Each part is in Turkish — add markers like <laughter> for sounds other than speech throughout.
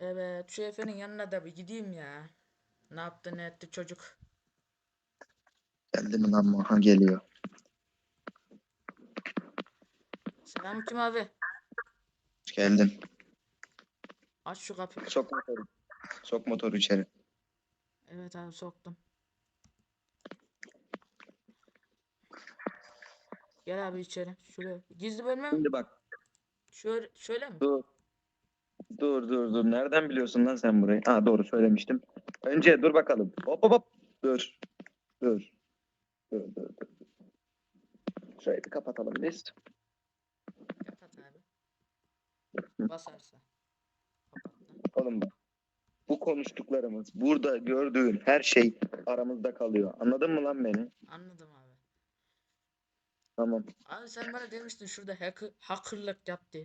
Evet şu Efe'nin yanına da bir gideyim ya. Ne yaptı ne etti çocuk. Geldi mi lan Maha geliyor. Selamünaleyküm abi. Hoş geldin. Aç şu kapıyı. Sok motoru. Sok motoru içeri. Evet abi soktum. Gel abi içeri. Şuraya. Gizli bölme mi? Şimdi bak. Şöyle, şöyle mi? Dur. Dur dur dur. Nereden biliyorsun lan sen burayı? Ha doğru söylemiştim. Önce dur bakalım. Hop hop hop. Dur. Dur. Dur dur dur. Şurayı bir kapatalım biz. Kapat abi. Basarsa. Oğlum bak. Bu konuştuklarımız, burada gördüğün her şey aramızda kalıyor. Anladın mı lan beni? Anladım abi. Tamam. Abi sen bana demiştin şurada hacker, hackerlık yaptı.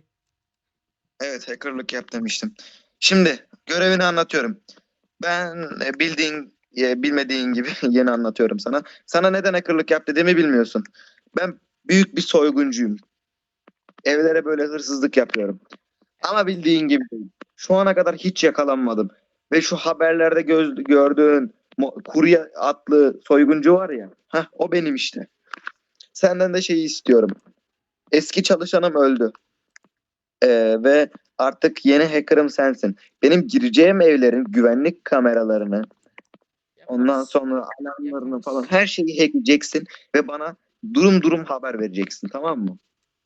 Evet hackerlık yap demiştim. Şimdi görevini anlatıyorum. Ben e, bildiğin e, bilmediğin gibi <laughs> yeni anlatıyorum sana. Sana neden hackerlık yap dediğimi bilmiyorsun. Ben büyük bir soyguncuyum. Evlere böyle hırsızlık yapıyorum. Ama bildiğin gibi. Şu ana kadar hiç yakalanmadım. Ve şu haberlerde göz, gördüğün kurye atlı soyguncu var ya. Heh, o benim işte. Senden de şeyi istiyorum. Eski çalışanım öldü. Ee, ve artık yeni hacker'ım sensin. Benim gireceğim evlerin güvenlik kameralarını, ondan sonra alarmlarını falan her şeyi hackleyeceksin ve bana durum durum haber vereceksin tamam mı?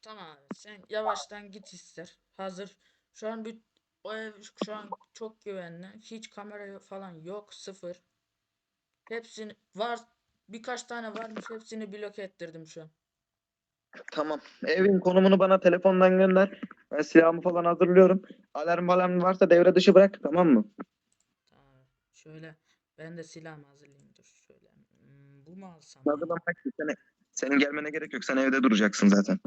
Tamam abi sen yavaştan git ister. Hazır. Şu an bir o ev şu an çok güvenli. Hiç kamera falan yok. Sıfır. Hepsini var. Birkaç tane varmış. Hepsini blok ettirdim şu an. Tamam. Evin konumunu bana telefondan gönder. Ben silahımı falan hazırlıyorum. Alarm alarm varsa devre dışı bırak tamam mı? Tamam. Şöyle ben de silahımı hazırlayayım dur. Şöyle. Hmm, bu mu alsam? ya? Hazırlanmak için seni- senin gelmene gerek yok. Sen evde duracaksın zaten.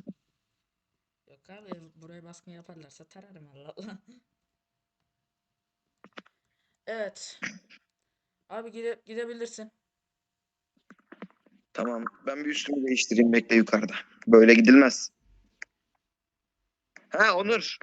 Yok abi buraya baskın yaparlarsa tararım Allah Allah. <laughs> Evet. Abi gide gidebilirsin. Tamam. Ben bir üstümü değiştireyim. Bekle yukarıda. Böyle gidilmez. Ha Onur.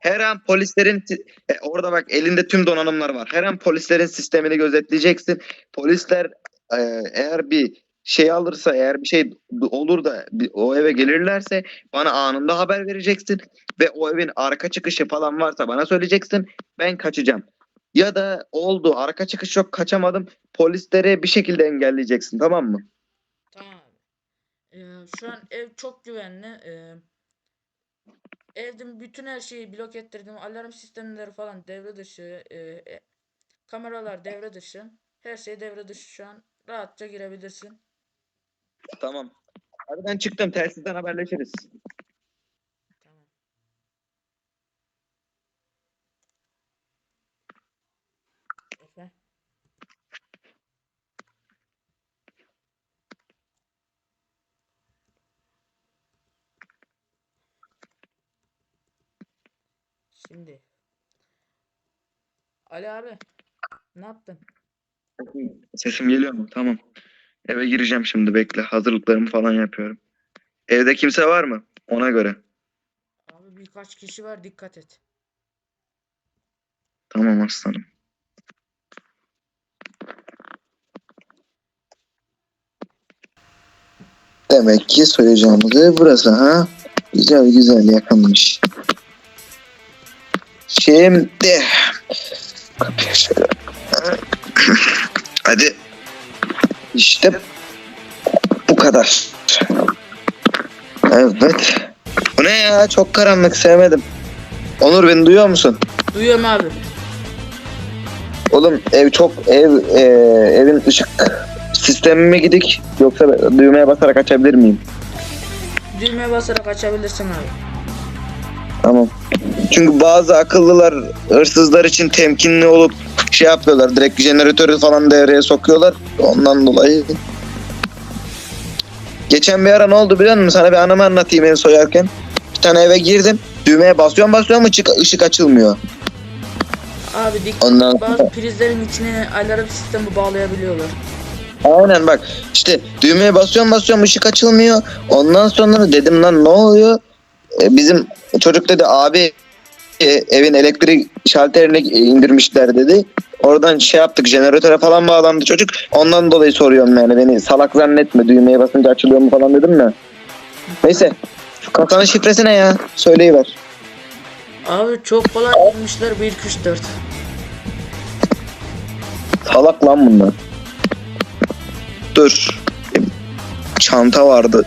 Her an polislerin e, orada bak elinde tüm donanımlar var. Her an polislerin sistemini gözetleyeceksin. Polisler e, eğer bir şey alırsa eğer bir şey olur da o eve gelirlerse bana anında haber vereceksin ve o evin arka çıkışı falan varsa bana söyleyeceksin. Ben kaçacağım. Ya da oldu arka çıkış yok kaçamadım. Polisleri bir şekilde engelleyeceksin tamam mı? Ee, şu an ev çok güvenli. Ee, evde bütün her şeyi blok ettirdim. Alarm sistemleri falan devre dışı. ee, e, kameralar devre dışı. Her şey devre dışı şu an. Rahatça girebilirsin. Tamam. Hadi ben çıktım. Telsizden haberleşiriz. Şimdi. Ali abi. Ne yaptın? Sesim geliyor mu? Tamam. Eve gireceğim şimdi bekle. Hazırlıklarımı falan yapıyorum. Evde kimse var mı? Ona göre. Abi birkaç kişi var dikkat et. Tamam aslanım. Demek ki soyacağımız ev burası ha? Güzel güzel yakınmış. Şimdi kapıyı şöyle. Hadi. İşte bu kadar. Evet. Bu ne ya? Çok karanlık sevmedim. Onur beni duyuyor musun? Duyuyorum abi. Oğlum ev çok ev e, evin ışık sistemi mi gidik yoksa düğmeye basarak açabilir miyim? Düğmeye basarak açabilirsin abi. Tamam. Çünkü bazı akıllılar hırsızlar için temkinli olup şey yapıyorlar. Direkt jeneratörü falan devreye sokuyorlar. Ondan dolayı. Geçen bir ara ne oldu biliyor musun? Sana bir anımı anlatayım evi soyarken. Bir tane eve girdim. Düğmeye basıyorum basıyorum ışık, ışık açılmıyor. Abi dik Ondan bazı prizlerin içine alarm sistemi bağlayabiliyorlar. Aynen bak işte düğmeye basıyorum basıyorum ışık açılmıyor. Ondan sonra dedim lan ne oluyor? E, bizim çocuk dedi abi e, evin elektrik şalterini indirmişler dedi. Oradan şey yaptık jeneratöre falan bağlandı çocuk. Ondan dolayı soruyorum yani beni salak zannetme düğmeye basınca açılıyor mu falan dedim mi? Neyse şu kasanın şifresi ne ya? Söyleyiver. Abi çok kolay bulmuşlar 1 2 3 4. Salak lan bunlar. Dur. Çanta vardı.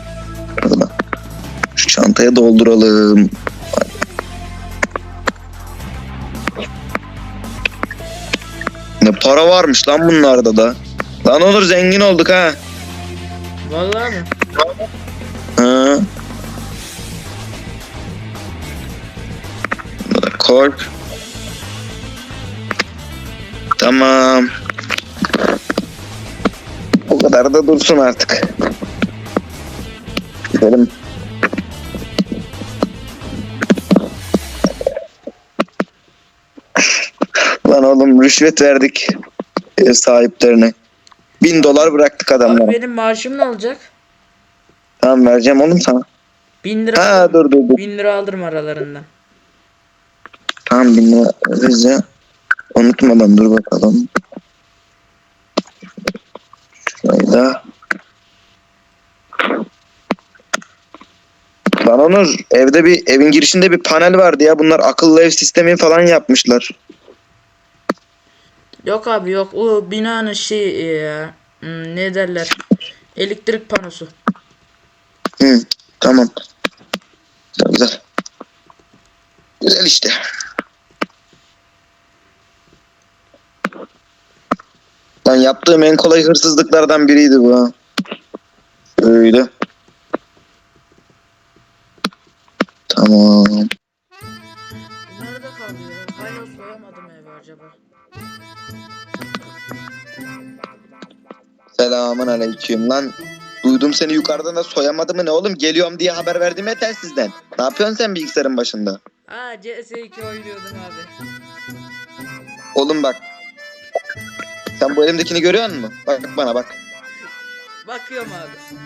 Şu çantaya dolduralım. Ne para varmış lan bunlarda da. Lan olur zengin olduk ha. Vallahi mi? Ha. Koy. Tamam. Bu kadar da dursun artık. Gidelim. Rüşvet verdik ev sahiplerine. Bin dolar bıraktık adamlara. Abi benim maaşım ne olacak? Tamam vereceğim oğlum sana. 1000 lira. Ha dur dur dur. 1000 lira alırım aralarından. Tamam bin lira ya. Unutmadan dur bakalım. Şurayı da. Lan Onur evde bir evin girişinde bir panel vardı ya. Bunlar akıllı ev sistemi falan yapmışlar. Yok abi yok. O binanın şey e, hmm, ne derler? Elektrik panosu. Hı, tamam. Güzel güzel. İşte. Lan yaptığım en kolay hırsızlıklardan biriydi bu. Öyle. Selamun aleyküm lan. Duydum seni yukarıdan da soyamadı mı ne oğlum? Geliyorum diye haber verdim ya telsizden. Ne yapıyorsun sen bilgisayarın başında? Aa CS2 oynuyordum abi. Oğlum bak. Sen bu elimdekini görüyor musun? Bak bana bak. Bakıyorum abi.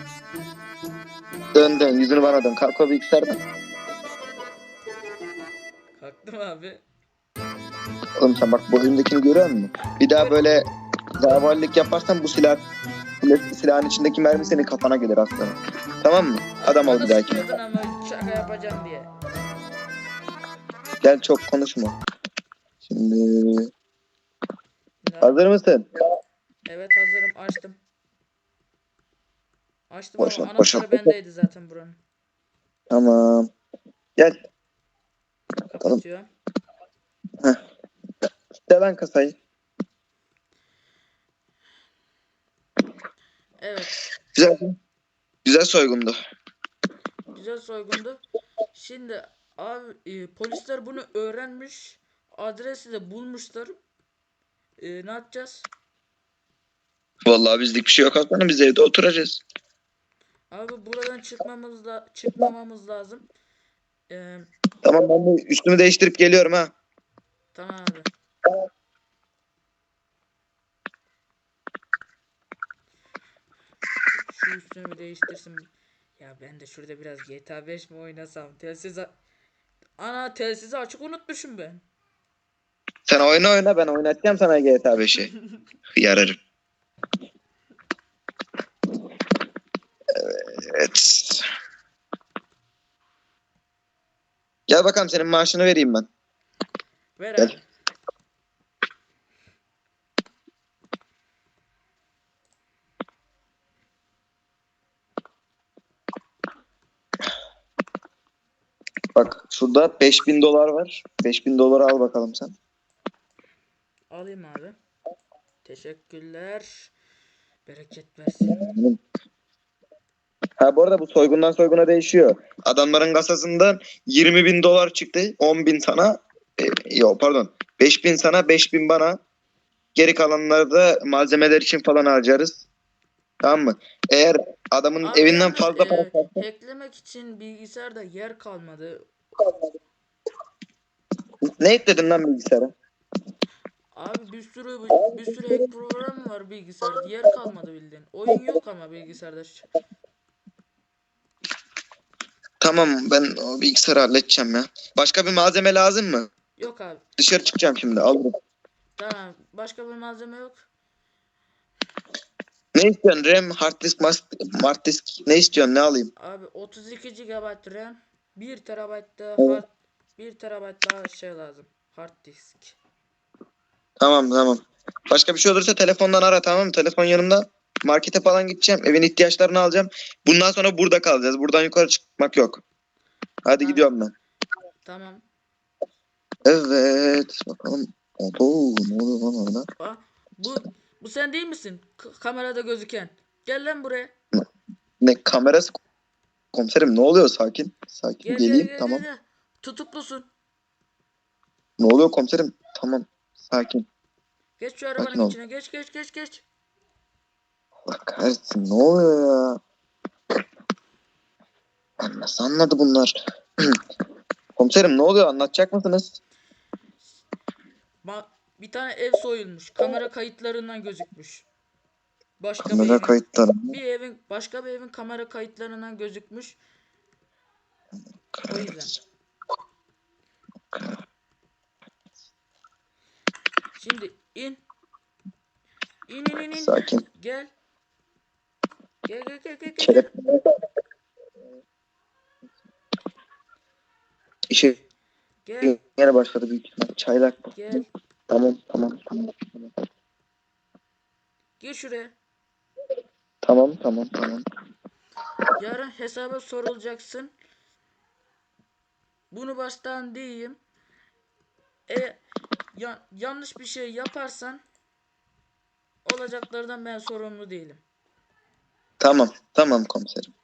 Dön dön yüzünü bana dön. Kalk o bilgisayardan. Kalktım abi. Oğlum sen bak bu elimdekini görüyor musun? Bir daha böyle zavallık yaparsan bu silah silahın içindeki mermi senin kafana gelir aslında. Tamam mı? Adam ol bir dahaki. ama şaka yapacağım diye. Gel çok konuşma. Şimdi Ne- hazır mısın? Evet hazırım açtım. Açtım Boşa- ama boşa- anahtarı bendeydi zaten buranın. Tamam. Gel. Kapatıyorum. De lan kasayı. Evet. Güzel. Güzel soygundu. Güzel soygundu. Şimdi abi e, polisler bunu öğrenmiş. Adresi de bulmuşlar. E, ne yapacağız? Vallahi bizlik bir şey yok aslında biz evde oturacağız. Abi buradan çıkmamız la çıkmamamız lazım. E, Tamam ben de üstümü değiştirip geliyorum ha. tamam abi. Şu üstümü değiştirsin. Ya ben de şurada biraz GTA 5 mi oynasam? Telsiz Ana telsizi açık unutmuşum ben. Sen oyna oyna ben oynatacağım sana GTA 5'i. <laughs> Yararım. Evet. Gel bakalım senin maaşını vereyim ben. Ver Gel. Bak şurada 5000 dolar var. 5000 doları al bakalım sen. Alayım abi. Teşekkürler. Bereket versin. Ha bu arada bu soygundan soyguna değişiyor. Adamların kasasından 20 bin dolar çıktı. 10 bin sana. E, yok pardon. 5 bin sana 5 bin bana. Geri kalanları da malzemeler için falan harcarız. Tamam mı? Eğer adamın Abi evinden yalnız, fazla e, para kalsa Hacklemek için bilgisayarda yer kalmadı. ne ekledin lan bilgisayara? Abi bir sürü bir sürü hack programı var bilgisayarda. Yer kalmadı bildiğin. Oyun yok ama bilgisayarda. Tamam ben o bilgisayarı halledeceğim ya. Başka bir malzeme lazım mı? Yok abi. Dışarı çıkacağım şimdi alırım. Tamam. Başka bir malzeme yok. Ne istiyorsun? RAM, hard disk, hard disk ne istiyorsun? Ne alayım? Abi 32 GB RAM, 1 TB da hard 1 TB daha şey lazım. Hard disk. Tamam tamam. Başka bir şey olursa telefondan ara tamam mı? Telefon yanımda. Markete falan gideceğim. Evin ihtiyaçlarını alacağım. Bundan sonra burada kalacağız. Buradan yukarı çıkmak yok. Hadi Tamam. gidiyorum ben. Tamam. Evet. Bakalım. Abo, ne oluyor lan orada? Bu bu sen değil misin? K- kamerada gözüken. Gel lan buraya. Ne kamerası? Komiserim ne oluyor? Sakin. Sakin. Gel Geleyim. gel tamam. gel. Tutuklusun. Ne oluyor komiserim? Tamam. Sakin. Geç şu Sakin arabanın ol. içine. Geç geç geç geç. Allah kahretsin. Ne oluyor ya? Nasıl anladı bunlar? <clears throat> komiserim ne oluyor? Anlatacak mısınız? Bir tane ev soyulmuş. Kamera kayıtlarından gözükmüş. Başka bir Kamera evin, kayıtları. bir evin başka bir evin kamera kayıtlarından gözükmüş. O yüzden. Şimdi in. İn in in in. Sakin. Gel. Gel gel gel gel. gel. İşe Gel yine başladı büyük ihtimal. Çaylak bu. gel. Tamam tamam tamam. Tamam Gir şuraya. tamam tamam. tamam. Yarın hesaba sorulacaksın. Bunu baştan diyeyim. E ya- yanlış bir şey yaparsan olacaklardan ben sorumlu değilim. Tamam tamam komiserim.